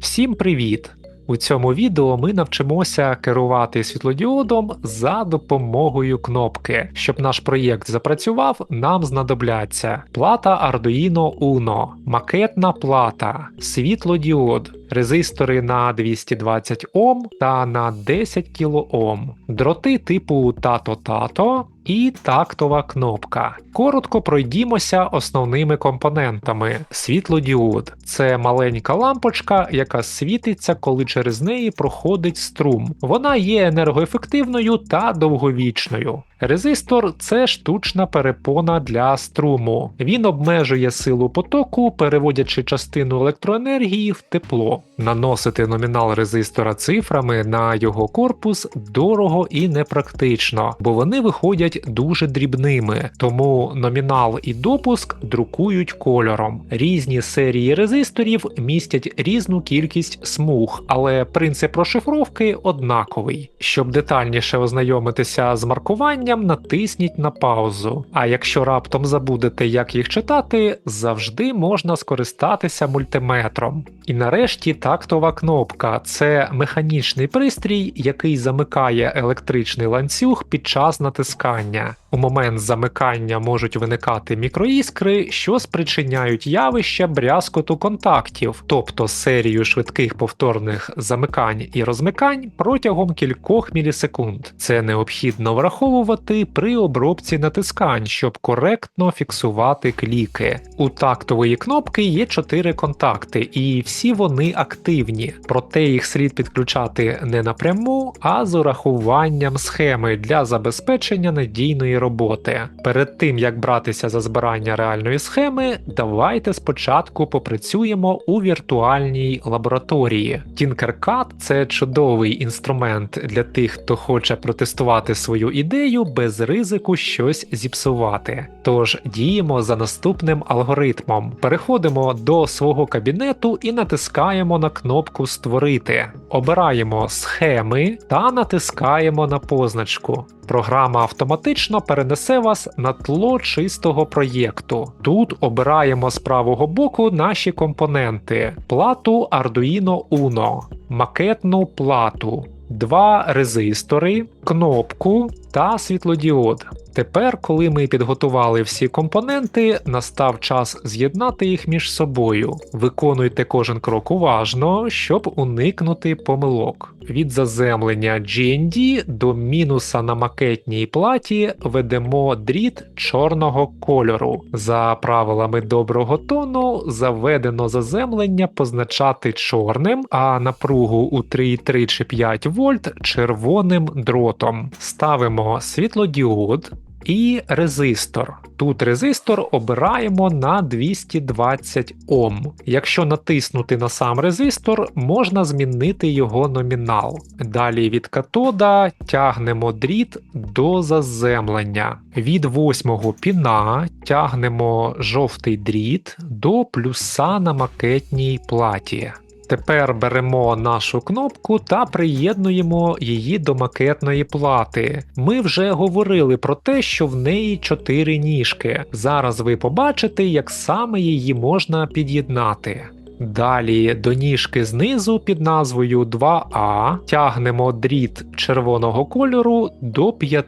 Всім привіт! У цьому відео ми навчимося керувати світлодіодом за допомогою кнопки. Щоб наш проєкт запрацював, нам знадобляться плата Arduino Uno, макетна плата, світлодіод, резистори на 220 Ом та на 10 кОм, дроти типу тато-тато і тактова кнопка. Коротко пройдімося основними компонентами. Світлодіод це маленька лампочка, яка світиться, коли через неї проходить струм. Вона є енергоефективною та довговічною. Резистор це штучна перепона для струму. Він обмежує силу потоку, переводячи частину електроенергії в тепло. Наносити номінал резистора цифрами на його корпус дорого і непрактично, бо вони виходять дуже дрібними, тому номінал і допуск друкують кольором. Різні серії резисторів містять різну кількість смуг, але принцип розшифровки однаковий. Щоб детальніше ознайомитися з маркуванням, натисніть на паузу. А якщо раптом забудете, як їх читати, завжди можна скористатися мультиметром. І нарешті тактова кнопка це механічний пристрій, який замикає електричний ланцюг під час натискання. У момент замикання можуть виникати мікроіскри, що спричиняють явище брязкоту контактів, тобто серію швидких повторних замикань і розмикань протягом кількох мілісекунд. Це необхідно враховувати при обробці натискань, щоб коректно фіксувати кліки. У тактової кнопки є чотири контакти, і всі вони активні, проте їх слід підключати не напряму, а з урахуванням схеми для забезпечення надійної роботи. Перед тим як братися за збирання реальної схеми, давайте спочатку попрацюємо у віртуальній лабораторії. Tinkercad – це чудовий інструмент для тих, хто хоче протестувати свою ідею без ризику щось зіпсувати. Тож діємо за наступним алгоритмом. Переходимо до свого кабінету і натискаємо на кнопку Створити. Обираємо схеми та натискаємо на позначку. Програма автоматично перенесе вас на тло чистого проєкту. Тут обираємо з правого боку наші компоненти: плату Arduino Uno, макетну плату, два резистори, кнопку та світлодіод. Тепер, коли ми підготували всі компоненти, настав час з'єднати їх між собою. Виконуйте кожен крок уважно, щоб уникнути помилок. Від заземлення GND до мінуса на макетній платі ведемо дріт чорного кольору. За правилами доброго тону заведено заземлення позначати чорним, а напругу у 3,3 чи 5 вольт червоним дротом. Ставимо світлодіод і резистор. Тут резистор обираємо на 220 Ом. Якщо натиснути на сам резистор, можна змінити його номінал. Далі від катода тягнемо дріт до заземлення. Від восьмого піна тягнемо жовтий дріт до плюса на макетній платі. Тепер беремо нашу кнопку та приєднуємо її до макетної плати. Ми вже говорили про те, що в неї 4 ніжки. Зараз ви побачите, як саме її можна під'єднати. Далі до ніжки знизу під назвою 2А тягнемо дріт червоного кольору до 5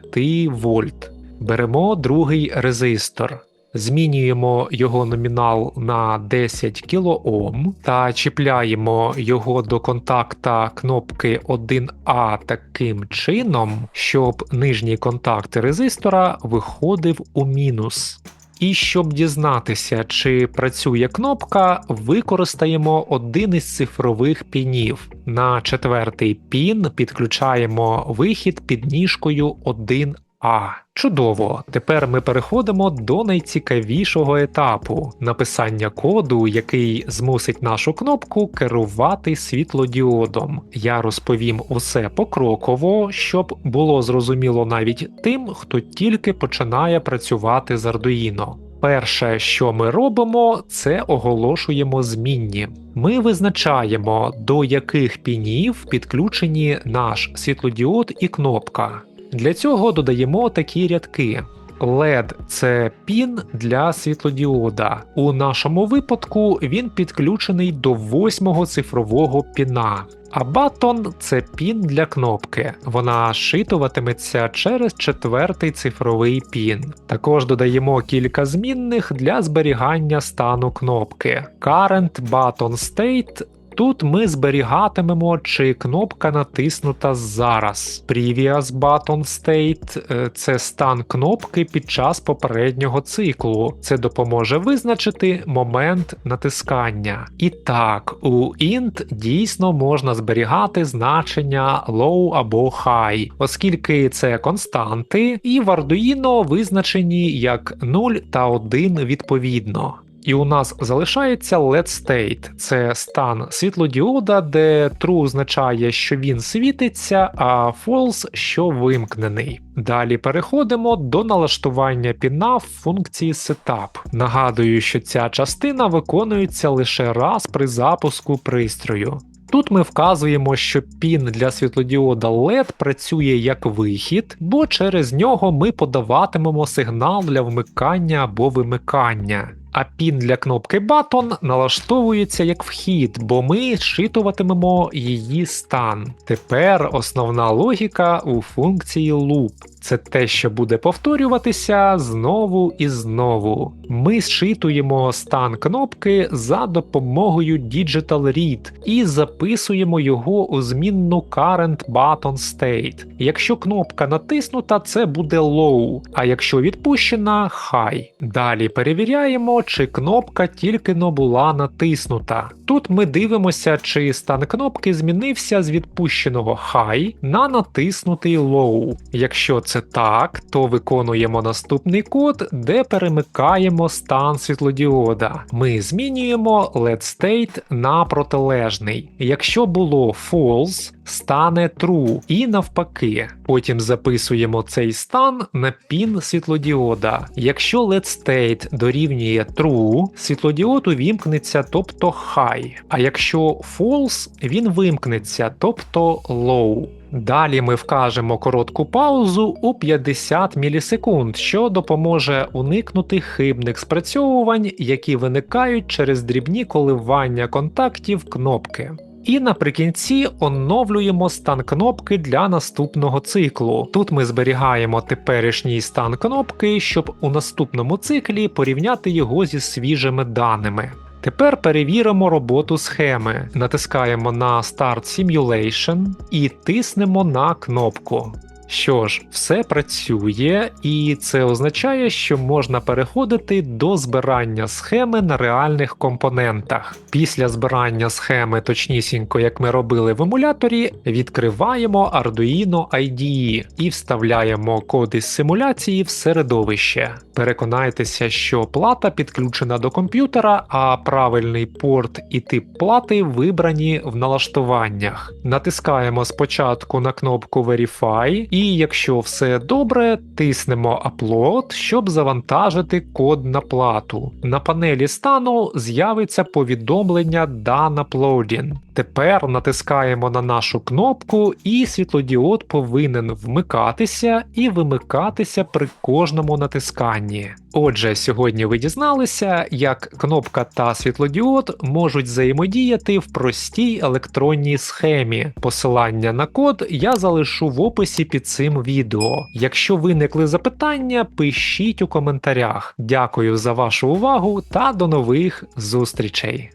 вольт. Беремо другий резистор. Змінюємо його номінал на 10 кОм та чіпляємо його до контакта кнопки 1А таким чином, щоб нижній контакт резистора виходив у мінус. І щоб дізнатися, чи працює кнопка, використаємо один із цифрових пінів. На четвертий пін підключаємо вихід під ніжкою 1А. Чудово! Тепер ми переходимо до найцікавішого етапу написання коду, який змусить нашу кнопку керувати світлодіодом. Я розповім усе покроково, щоб було зрозуміло навіть тим, хто тільки починає працювати з Arduino. Перше, що ми робимо, це оголошуємо змінні. Ми визначаємо, до яких пінів підключені наш світлодіод і кнопка. Для цього додаємо такі рядки: LED – це пін для світлодіода. У нашому випадку він підключений до восьмого цифрового піна. А батон це пін для кнопки. Вона шитуватиметься через четвертий цифровий пін. Також додаємо кілька змінних для зберігання стану кнопки. Current Button State Тут ми зберігатимемо, чи кнопка натиснута зараз. Previous Button State е, це стан кнопки під час попереднього циклу. Це допоможе визначити момент натискання. І так, у int дійсно можна зберігати значення low або high, оскільки це константи, і в Arduino визначені як 0 та 1 відповідно. І у нас залишається LED state – це стан світлодіода, де true означає, що він світиться, а false, що вимкнений. Далі переходимо до налаштування піна в функції Setup. Нагадую, що ця частина виконується лише раз при запуску пристрою. Тут ми вказуємо, що пін для світлодіода LED працює як вихід, бо через нього ми подаватимемо сигнал для вмикання або вимикання. А пін для кнопки Button налаштовується як вхід, бо ми зчитуватимемо її стан. Тепер основна логіка у функції loop. Це те, що буде повторюватися знову і знову. Ми зчитуємо стан кнопки за допомогою Digital Read і записуємо його у змінну Current Button State. Якщо кнопка натиснута, це буде low, а якщо відпущена high. Далі перевіряємо, чи кнопка тільки но була натиснута. Тут ми дивимося, чи стан кнопки змінився з відпущеного high на натиснутий low. Якщо це так, то виконуємо наступний код, де перемикаємо стан світлодіода. Ми змінюємо LED state на протилежний. Якщо було false, стане true і навпаки. Потім записуємо цей стан на пін світлодіода. Якщо LED state дорівнює true, світлодіод увімкнеться, тобто high. А якщо false, він вимкнеться, тобто low. Далі ми вкажемо коротку паузу у 50 мілісекунд, що допоможе уникнути хибних спрацьовувань, які виникають через дрібні коливання контактів кнопки. І наприкінці оновлюємо стан кнопки для наступного циклу. Тут ми зберігаємо теперішній стан кнопки, щоб у наступному циклі порівняти його зі свіжими даними. Тепер перевіримо роботу схеми. Натискаємо на Start Simulation і тиснемо на кнопку. Що ж, все працює, і це означає, що можна переходити до збирання схеми на реальних компонентах. Після збирання схеми, точнісінько, як ми робили в емуляторі, відкриваємо Arduino IDE і вставляємо код із симуляції в середовище. Переконайтеся, що плата підключена до комп'ютера, а правильний порт і тип плати вибрані в налаштуваннях. Натискаємо спочатку на кнопку Verify і і якщо все добре, тиснемо Upload, щоб завантажити код на плату. На панелі стану з'явиться повідомлення Done Uploading. Тепер натискаємо на нашу кнопку, і світлодіод повинен вмикатися і вимикатися при кожному натисканні. Отже, сьогодні ви дізналися, як кнопка та світлодіод можуть взаємодіяти в простій електронній схемі. Посилання на код я залишу в описі під цим відео. Якщо виникли запитання, пишіть у коментарях. Дякую за вашу увагу та до нових зустрічей!